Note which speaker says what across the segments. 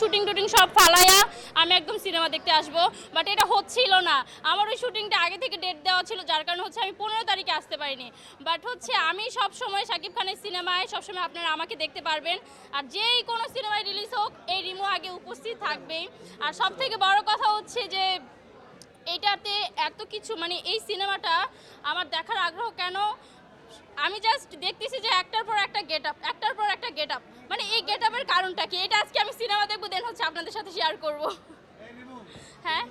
Speaker 1: Shooting টুটিং সব ফালায়া আমি একদম সিনেমা দেখতে আসব। বাট এটা হচ্ছিল না। আমার ওই শুটিংটা আগে থেকে ডেট দেওয়া ছিল, যার কারণে হচ্ছে আমি পনেরো তারিখে আসতে পারিনি। বাট হচ্ছে আমি সব সময় শাকিব খানের সিনেমায় সবসময় আপনারা আমাকে দেখতে পারবেন। আর যেই কোনো সিনেমায় রিলিজ হোক, এই রিমো আগে উপস্থিত থাকবেই। আর সব থেকে বড় কথা হচ্ছে যে এইটাতে এত কিছু মানে এই সিনেমাটা আমার দেখার আগ্রহ কেন? আমি জাস্ট দেখতেছি যে একটার পর একটা গেট আপ একটার পর একটা গেট আপ মানে এই গেট আপের কারণটা কি? এটা আজকে আমি সিনেমা আপনাদের সাথে শেয়ার করব। হ্যাঁ?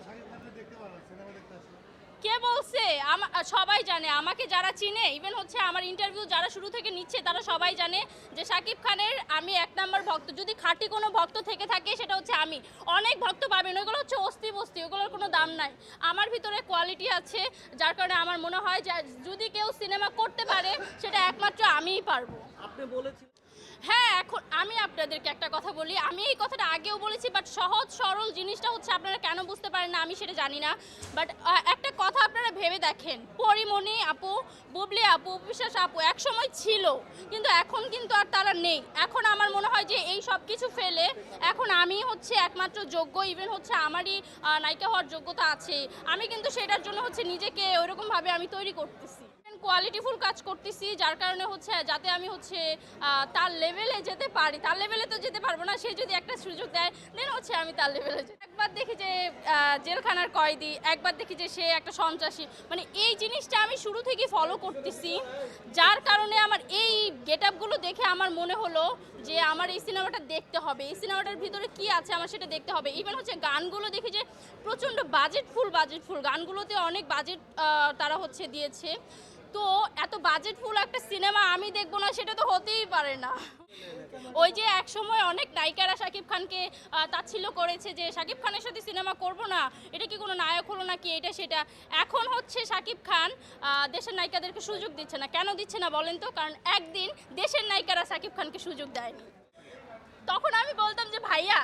Speaker 1: কে বলছে? আমা- সবাই জানে। আমাকে যারা চিনে ইভেন হচ্ছে আমার ইন্টারভিউ যারা শুরু থেকে নিচ্ছে তারা সবাই জানে যে শাকিব খানের আমি এক নম্বর ভক্ত। যদি খাঁটি কোনো ভক্ত থেকে থাকে সেটা হচ্ছে আমি। অনেক ভক্ত পাবেন। ওগুলো হচ্ছে অস্থি বস্তি ওগুলোর কোনো দাম নাই। আমার ভিতরে কোয়ালিটি আছে যার কারণে আমার মনে হয় যে যদি কেউ সিনেমা করতে পারে সেটা একমাত্র আমিই পারব।
Speaker 2: আপনি বলেছিলেন
Speaker 1: হ্যাঁ এখন আমি আপনাদেরকে একটা কথা বলি। আমি এই কথাটা আগেও বলেছি বাট সহজ, সরল জিনিসটা হচ্ছে আপনারা কেন বুঝতে পারেন না, আমি সেটা জানি না। বাট একটা কথা আপনারা ভেবে দেখেন। পরিমণি আপু, বুবলি আপু বিশ্বাস আপু এক সময় ছিল, কিন্তু এখন কিন্তু আর তারা নেই। এখন আমার মনে হয় যে এই সব কিছু ফেলে এখন আমি হচ্ছে একমাত্র যোগ্য ইভেন হচ্ছে আমারই নায়িকা হওয়ার যোগ্যতা আছে। আমি কিন্তু সেটার জন্য হচ্ছে নিজেকে ওইরকমভাবে আমি তৈরি করতেছি। কোয়ালিটিফুল কাজ করতেছি, যার কারণে হচ্ছে যাতে আমি হচ্ছে তার লেভেলে যেতে পারি। তার লেভেলে তো যেতে পারব না, সে যদি একটা সুযোগ দেয় দেন হচ্ছে আমি তার লেভেলে একবার দেখি যে জেলখানার কয়েদি, একবার দেখি যে সে একটা সন্ত্রাসী। মানে এই জিনিসটা আমি শুরু থেকে ফলো করতেছি, যার কারণে আমার এই গেট আপগুলো দেখে আমার মনে হলো যে আমার এই সিনেমাটা দেখতে হবে। এই সিনেমাটার ভিতরে কি আছে আমার সেটা দেখতে হবে। ইভেন হচ্ছে গানগুলো দেখি যে, প্রচণ্ড বাজেট ফুল বাজেট ফুল গানগুলোতে অনেক বাজেট তারা হচ্ছে দিয়েছে। তো এত বাজেটফুল একটা সিনেমা আমি দেখব না, সেটা তো হতেই পারে না। ওই যে এক সময় অনেক নায়িকারা শাকিব খানকে তাচ্ছিল্য করেছে যে, শাকিব খানের সাথে সিনেমা করব না, এটা কি কোনো নায়ক হলো না কি এটা সেটা? এখন হচ্ছে শাকিব খান দেশের নায়িকাদেরকে সুযোগ দিচ্ছে না। কেন দিচ্ছে না বলেন তো? কারণ একদিন দেশের নায়িকারা শাকিব খানকে সুযোগ দেয়নি। তখন আমি বলতাম যে, ভাইয়া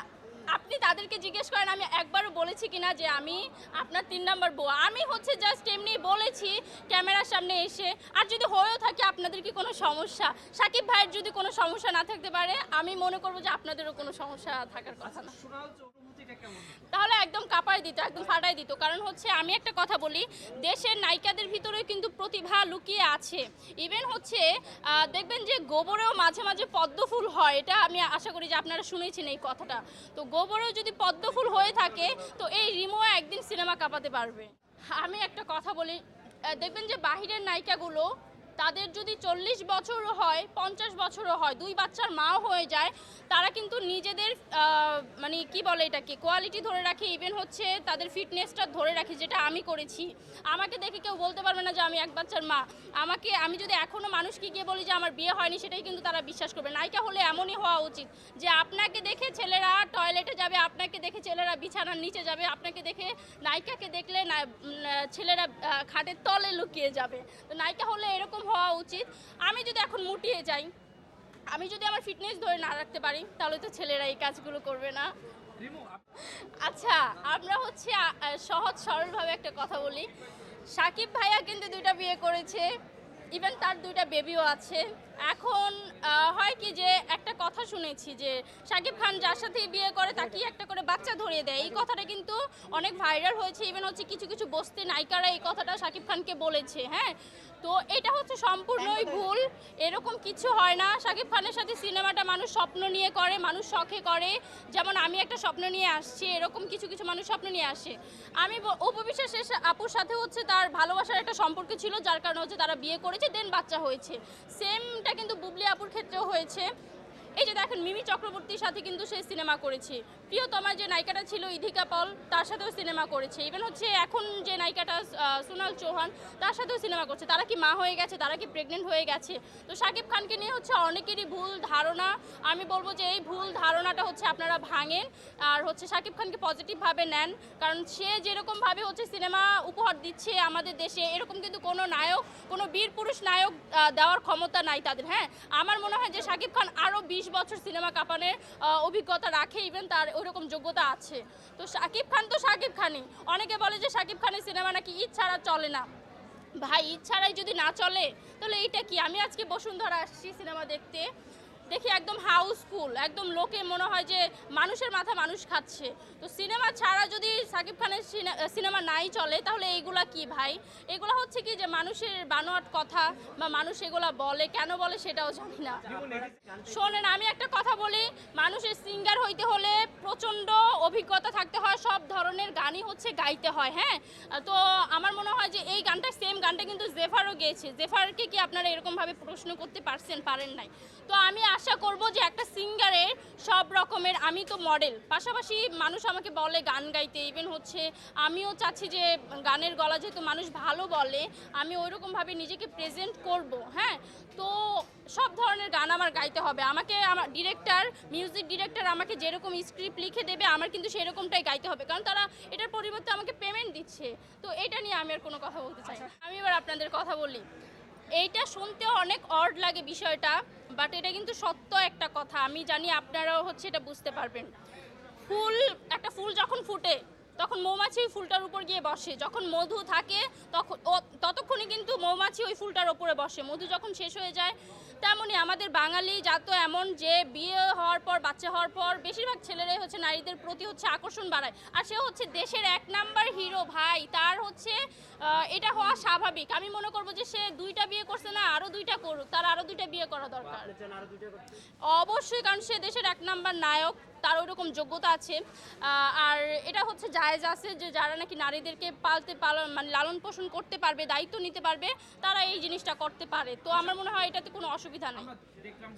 Speaker 1: আপনি তাদেরকে জিজ্ঞেস করেন, আমি একবারও বলেছি কিনা যে আমি আপনার তিন নম্বর বউ। আমি হচ্ছে জাস্ট এমনি বলেছি ক্যামেরার সামনে এসে, আর যদি হয়েও থাকে আপনাদের কি কোনো সমস্যা? সাকিব ভাইয়ের যদি কোনো সমস্যা না থাকতে পারে, আমি মনে করব যে আপনাদেরও কোনো সমস্যা থাকার কথা না। কাপায় দিত, একদম ফাটাই দিত। কারণ হচ্ছে আমি একটা কথা বলি, দেশের নায়িকাদের ভিতরে কিন্তু প্রতিভা লুকিয়ে আছে। ইভেন হচ্ছে দেখবেন যে গোবরেও মাঝে মাঝে পদ্ম ফুল হয়, এটা আমি আশা করি যে আপনারা শুনেছেন এই কথাটা। তো গোবরেও যদি পদ্ম ফুল হয়ে থাকে, তো এই রিমো একদিন সিনেমা কাঁপাতে পারবে। আমি একটা কথা বলি দেখবেন যে বাহিরের নায়িকাগুলো তাদের যদি চল্লিশ বছরও হয়, পঞ্চাশ বছরও হয়, দুই বাচ্চার মাও হয়ে যায়, তারা কিন্তু নিজেদের মানে কি বলে এটাকে কোয়ালিটি ধরে রাখে ইভেন হচ্ছে তাদের ফিটনেসটা ধরে রাখে, যেটা আমি করেছি। আমাকে দেখে কেউ বলতে পারবে না যে আমি এক বাচ্চার মা। আমাকে, আমি যদি এখনও মানুষকে গিয়ে বলি যে আমার বিয়ে হয়নি, সেটাই কিন্তু তারা বিশ্বাস করবে। নায়িকা হলে এমনই হওয়া উচিত যে আপনাকে দেখে ছেলেরা টয়লেটে যাবে, আপনাকে দেখে ছেলেরা বিছানার নিচে যাবে, আপনাকে দেখে নায়িকাকে দেখলে ছেলেরা খাটের তলে লুকিয়ে যাবে। তো নায়িকা হলে এরকম হওয়া উচিত। আমি যদি এখন মুটিয়ে যাই আমি যদি আমার ফিটনেস ধরে না রাখতে পারি তাহলে তো ছেলেরা এই কাজগুলো করবে না। আচ্ছা আমরা হচ্ছে সহজ সরলভাবে একটা কথা বলি। সাকিব ভাইয়া কিন্তু দুইটা বিয়ে করেছে। ইভেন তার দুইটা বেবিও আছে। এখন হয় কি যে একটা কথা শুনেছি যে সাকিব খান যার সাথে বিয়ে করে তাকেই একটা করে বাচ্চা ধরিয়ে দেয়। এই কথাটা কিন্তু অনেক ভাইরাল হয়েছে। ইভেন হচ্ছে কিছু কিছু বস্তি নায়িকারা এই কথাটা সাকিব খানকে বলেছে হ্যাঁ? তো এটা হচ্ছে সম্পূর্ণই ভুল। এরকম কিছু হয় না। সাকিব খানের সাথে সিনেমাটা মানুষ স্বপ্ন নিয়ে করে মানুষ শখে করে। যেমন আমি একটা স্বপ্ন নিয়ে আসছি এরকম কিছু কিছু মানুষ স্বপ্ন নিয়ে আসে। আমি উপবিশ্বাসের আপুর সাথে হচ্ছে তার ভালোবাসার একটা সম্পর্ক ছিল যার কারণে হচ্ছে তারা বিয়ে করেছে। দেন বাচ্চা হয়েছে। সেমটা কিন্তু বুবলি আপুর ক্ষেত্রেও হয়েছে। এই যে দেখেন, মিমি চক্রবর্তীর সাথে কিন্তু সে সিনেমা করেছে। প্রিয়তমা যে নায়িকাটা ছিল ইধিকা পল, তার সাথেও সিনেমা করেছে। ইভেন হচ্ছে এখন যে নায়িকাটা সোনাল চৌহান, তার সাথেও সিনেমা করছে। তারা কি মা হয়ে গেছে? তারা কি প্রেগনেন্ট হয়ে গেছে? তো শাকিব খানকে নিয়ে হচ্ছে অনেকেরই ভুল ধারণা। আমি বলব যে এই ভুল ধারণাটা হচ্ছে আপনারা ভাঙেন। আর হচ্ছে শাকিব খানকে পজিটিভভাবে নেন। কারণ সে যেরকমভাবে হচ্ছে সিনেমা উপহার দিচ্ছে আমাদের দেশে, এরকম কিন্তু কোনো নায়ক, কোনো বীর পুরুষ নায়ক দেওয়ার ক্ষমতা নাই তাদের হ্যাঁ? আমার মনে হয় যে শাকিব খান আরও বিশ বছর সিনেমা কাপানের অভিজ্ঞতা রাখে ইভেন তার ওইরকম যোগ্যতা আছে। তো শাকিব খান তো শাকিব খানই। অনেকে বলে যে শাকিব খানের সিনেমা নাকি ঈদ ছাড়া চলে না। ভাই, ঈদ ছাড়াই যদি না চলে, তাহলে এইটা কি? আমি আজকে বসুন্ধরা আসছি সিনেমা দেখতে। দেখি একদম হাউসফুল একদম লোকে মনে হয় যে মানুষের মাথা মানুষ খাচ্ছে। তো সিনেমা ছাড়া যদি সাকিব খানের সিনে- সিনেমা নাই চলে, তাহলে এইগুলা কি ভাই? এগুলা হচ্ছে কি যে মানুষের বানোয়াট কথা বা মানুষ এগুলা বলে, কেন বলে সেটাও জানি না। শোনেন, আমি একটা কথা বলি, মানুষের সিঙ্গার হইতে হলে প্রচণ্ড অভিজ্ঞতা থাকতে হয়, সব ধরনের গানই হচ্ছে গাইতে হয় হ্যাঁ? তো আমার মনে হয় যে এই গানটা সেম গানটা কিন্তু জেফারও গেয়েছে। জেফারকে কি আপনারা এরকমভাবে প্রশ্ন করতে পারছেন, পারেন নাই? তো আমি আশা করব যে একটা সিঙ্গারের সব রকমের, আমি তো মডেল পাশাপাশি মানুষ আমাকে বলে গান গাইতে ইভেন হচ্ছে আমিও চাচ্ছি যে গানের গলা যেহেতু মানুষ ভালো বলে, আমি ওইরকমভাবে নিজেকে প্রেজেন্ট করব হ্যাঁ? তো সব ধরনের গান আমার গাইতে হবে। আমাকে আমার ডিরেক্টর মিউজিক ডিরেক্টর আমাকে যেরকম স্ক্রিপ্ট লিখে দেবে, আমার কিন্তু সেরকমটাই গাইতে হবে। কারণ তারা এটার পরিবর্তে আমাকে পেমেন্ট দিচ্ছে। তো এটা নিয়ে আমি আর কোনো কথা বলতে চাই আমি এবার আপনাদের কথা বলি। এইটা শুনতে অনেক অড লাগে বিষয়টা বাট এটা কিন্তু সত্য একটা কথা। আমি জানি আপনারাও হচ্ছে এটা বুঝতে পারবেন। ফুল, একটা ফুল যখন ফুটে, তখন মৌমাছি ওই ফুলটার উপর গিয়ে বসে। যখন মধু থাকে, তখন ও ততক্ষণই কিন্তু মৌমাছি ওই ফুলটার ওপরে বসে। মধু যখন শেষ হয়ে যায় তেমনই আমাদের বাঙালি জাত এমন যে বিয়ে হওয়ার পর, বাচ্চা হওয়ার পর বেশিরভাগ ছেলেরাই হচ্ছে নারীদের প্রতি হচ্ছে আকর্ষণ বাড়ায়। আর সে হচ্ছে দেশের এক নাম্বার হিরো ভাই। তার হচ্ছে এটা হওয়া স্বাভাবিক। আমি মনে করব যে সে দুইটা বিয়ে করছে না আরও দুইটা করুক। তার আরও দুইটা বিয়ে করা দরকার। অবশ্যই, কারণ সে দেশের এক নাম্বার নায়ক, তার ওই রকম যোগ্যতা আছে। আর এটা হচ্ছে জায়েজ আছে যে যারা নাকি নারীদেরকে পালতে পালন মানে লালন পোষণ করতে পারবে, দায়িত্ব নিতে পারবে, তারা এই জিনিসটা করতে পারে। তো আমার মনে হয় এটাতে কোনো অসুবিধা নেই
Speaker 2: দেখলাম